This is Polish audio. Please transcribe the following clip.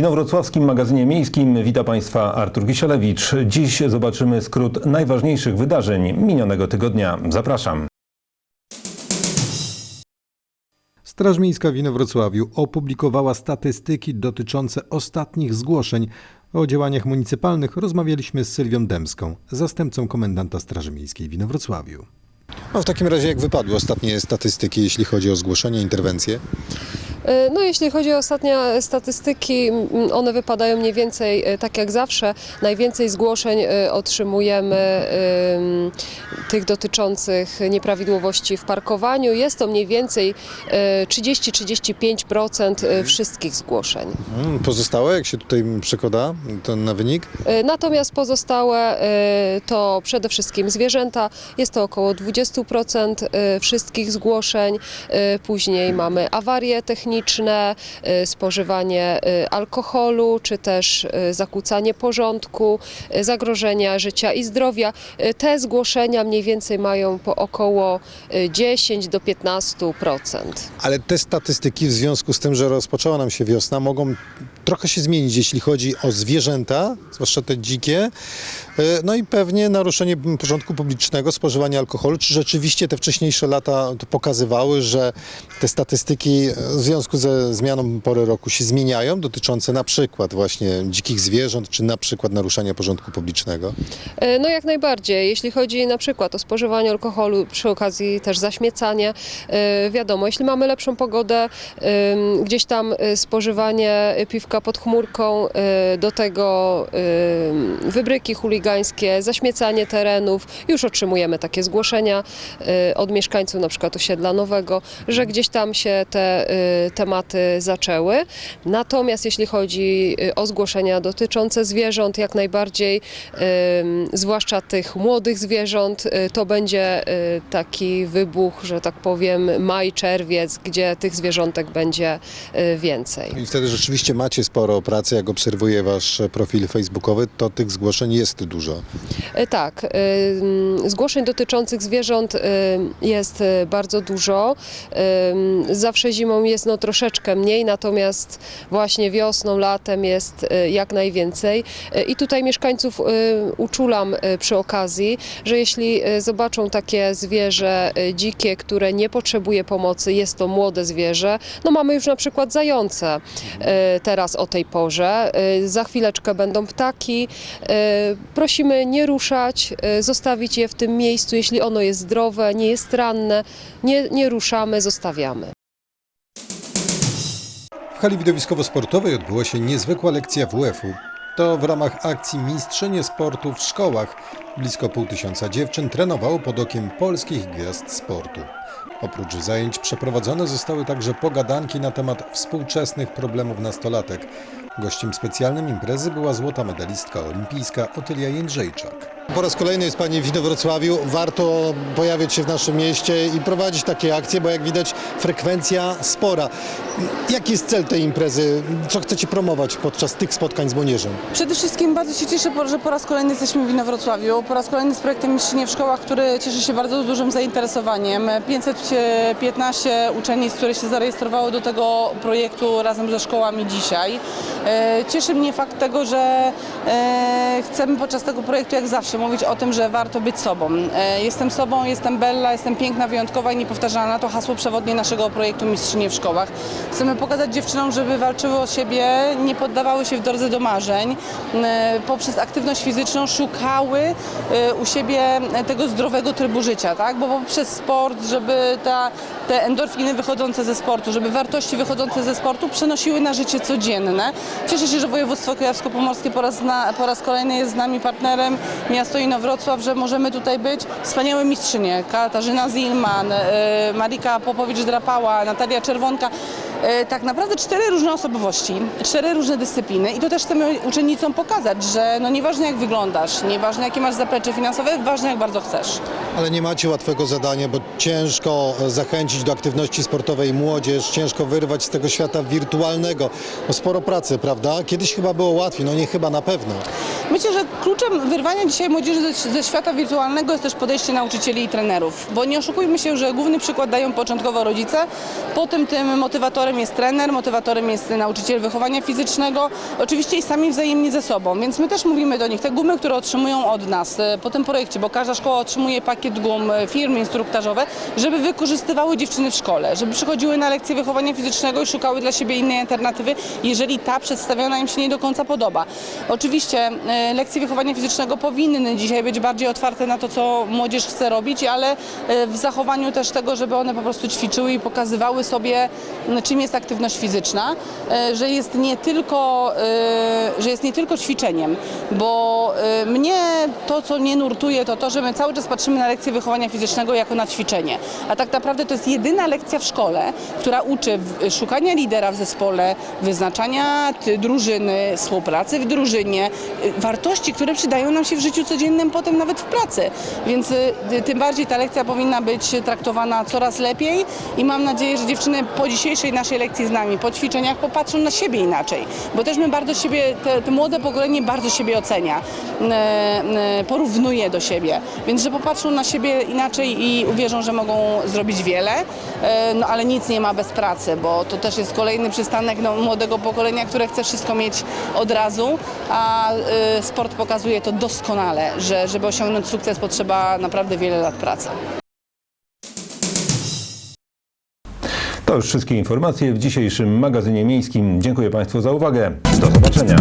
W inowrocławskim magazynie miejskim wita Państwa Artur Kisielewicz. Dziś zobaczymy skrót najważniejszych wydarzeń minionego tygodnia. Zapraszam. Straż Miejska w Inowrocławiu opublikowała statystyki dotyczące ostatnich zgłoszeń. O działaniach municypalnych rozmawialiśmy z Sylwią Dębską, zastępcą komendanta Straży Miejskiej w Inowrocławiu. No w takim razie jak wypadły ostatnie statystyki, jeśli chodzi o zgłoszenia, interwencje? E, No jeśli chodzi o ostatnie statystyki, one wypadają mniej więcej e, tak jak zawsze. Najwięcej zgłoszeń e, otrzymujemy em, tych dotyczących nieprawidłowości w parkowaniu. Jest to mniej więcej e, 30-35% e, wszystkich zgłoszeń. Mm, Pozostałe, jak się tutaj przekłada to na wynik? Natomiast pozostałe to przede wszystkim zwierzęta. Jest to około 20% e, wszystkich zgłoszeń. Później mamy awarie techniczne, e, spożywanie e, alkoholu, czy też e, zakłócanie porządku, zagrożenia życia i zdrowia. Te zgłoszenia mniej więcej mają po około e, 10 do 15%. Ale te statystyki w związku z tym, że rozpoczęła nam się wiosna, mogą trochę się zmienić, jeśli chodzi o zwierzęta, zwłaszcza te dzikie, e, no i pewnie naruszenie porządku publicznego, spożywanie alkoholu. Czy rzeczywiście te wcześniejsze lata pokazywały, że te statystyki w związku ze zmianą pory roku się zmieniają, dotyczące na przykład właśnie dzikich zwierząt, czy na przykład naruszania porządku publicznego? E, No jak najbardziej. Jeśli chodzi na przykład o spożywanie alkoholu, przy okazji też zaśmiecanie, e, wiadomo, jeśli mamy lepszą pogodę, gdzieś tam e, spożywanie piwka pod chmurką, e, do tego em, wybryki chuligańskie, zaśmiecanie terenów, już otrzymujemy takie zgłoszenia e, od mieszkańców na przykład osiedla nowego, że gdzieś tam się te tematy zaczęły. Natomiast jeśli chodzi o zgłoszenia dotyczące zwierząt, jak najbardziej, zwłaszcza tych młodych zwierząt, to będzie taki wybuch, że tak powiem, maj, czerwiec, gdzie tych zwierzątek będzie więcej. I wtedy rzeczywiście macie sporo pracy, jak obserwuję wasz profil facebookowy, to tych zgłoszeń jest dużo. E, Tak, e, mm, zgłoszeń dotyczących zwierząt e, jest bardzo dużo. Mm, Zawsze zimą jest no troszeczkę mniej, natomiast właśnie wiosną, latem jest jak najwięcej. I tutaj mieszkańców uczulam przy okazji, że jeśli zobaczą takie zwierzę dzikie, które nie potrzebuje pomocy, jest to młode zwierzę, no mamy już na przykład zające e, o tej porze, e, za chwileczkę będą ptaki. E, Prosimy nie ruszać, e, zostawić je w tym miejscu, jeśli ono jest zdrowe, nie jest ranne, nie, nie ruszamy, zostawiamy. W hali widowiskowo-sportowej odbyła się niezwykła lekcja WF-u. To w ramach akcji Mistrzynie Sportu w szkołach. Blisko pół tysiąca dziewczyn trenowało pod okiem polskich gwiazd sportu. Oprócz zajęć przeprowadzone zostały także pogadanki na temat współczesnych problemów nastolatek. Gościem specjalnym imprezy była złota medalistka olimpijska Otylia Jędrzejczak. Po raz kolejny jest Pani w Inowrocławiu. Warto pojawiać się w naszym mieście i prowadzić takie akcje, bo jak widać frekwencja spora. Jaki jest cel tej imprezy? Co chcecie promować podczas tych spotkań z młodzieżą? Przede wszystkim bardzo się cieszę, że po raz kolejny jesteśmy w Inowrocławiu. Po raz kolejny z projektem Mistrzynie w szkołach, który cieszy się bardzo dużym zainteresowaniem. 515 uczennic, które się zarejestrowały do tego projektu razem ze szkołami dzisiaj. E, Cieszy mnie fakt tego, że e, chcemy podczas tego projektu jak zawsze mówić o tym, że warto być sobą. E, Jestem sobą, jestem Bella, jestem piękna, wyjątkowa i niepowtarzalna. To hasło przewodnie naszego projektu Mistrzynie w szkołach. Chcemy pokazać dziewczynom, żeby walczyły o siebie, nie poddawały się w drodze do marzeń. Poprzez aktywność fizyczną szukały u siebie tego zdrowego trybu życia, tak? Bo poprzez sport, żeby ta, te endorfiny wychodzące ze sportu, żeby wartości wychodzące ze sportu przenosiły na życie codzienne. Cieszę się, że województwo kujawsko-pomorskie po raz, po raz kolejny jest z nami partnerem, miasto Inowrocław, że możemy tutaj być. Wspaniałe mistrzynie, Katarzyna Zilman, e, Marika Popowicz-Drapała, Natalia Czerwonka. E, Tak naprawdę cztery różne osobowości, cztery różne dyscypliny i to też chcemy uczennicom pokazać, że no nieważne jak wyglądasz, nieważne jakie masz zaplecze finansowe, ważne jak bardzo chcesz. Ale nie macie łatwego zadania, bo ciężko zachęcić do aktywności sportowej młodzież, ciężko wyrwać z tego świata wirtualnego. No sporo pracy, prawda? Kiedyś chyba było łatwiej, no nie chyba, na pewno. Myślę, że kluczem wyrwania dzisiaj młodzieży ze, ze świata wirtualnego jest też podejście nauczycieli i trenerów, bo nie oszukujmy się, że główny przykład dają początkowo rodzice, potem tym motywatorem motywatorem jest trener, motywatorem jest nauczyciel wychowania fizycznego, oczywiście i sami wzajemnie ze sobą, więc my też mówimy do nich, te gumy, które otrzymują od nas e, po tym projekcie, bo każda szkoła otrzymuje pakiet gum e, firmy instruktażowe, żeby wykorzystywały dziewczyny w szkole, żeby przychodziły na lekcje wychowania fizycznego i szukały dla siebie innej alternatywy, jeżeli ta przedstawiona im się nie do końca podoba. Oczywiście e, lekcje wychowania fizycznego powinny dzisiaj być bardziej otwarte na to, co młodzież chce robić, ale w zachowaniu też tego, żeby one po prostu ćwiczyły i pokazywały sobie, m, czym jest aktywność fizyczna, e, że jest nie tylko, e, że jest nie tylko ćwiczeniem, bo e, mnie to, co nie nurtuje, to to, że my cały czas patrzymy na lekcję wychowania fizycznego jako na ćwiczenie, a tak naprawdę to jest jedyna lekcja w szkole, która uczy szukania lidera w zespole, wyznaczania drużyny, współpracy w drużynie, wartości, które przydają nam się w życiu codziennym, potem nawet w pracy. Więc tym bardziej ta lekcja powinna być traktowana coraz lepiej i mam nadzieję, że dziewczyny po dzisiejszej naszej lekcji z nami, po ćwiczeniach popatrzą na siebie inaczej, bo też my bardzo siebie, te, te młode pokolenie bardzo siebie ocenia, e, e, porównuje do siebie, więc że popatrzą na siebie inaczej i uwierzą, że mogą zrobić wiele, e, no ale nic nie ma bez pracy, bo to też jest kolejny przystanek no, młodego pokolenia, które chce wszystko mieć od razu, a sport pokazuje to doskonale, że żeby osiągnąć sukces potrzeba naprawdę wiele lat pracy. To już wszystkie informacje w dzisiejszym magazynie miejskim. Dziękuję Państwu za uwagę. Do zobaczenia.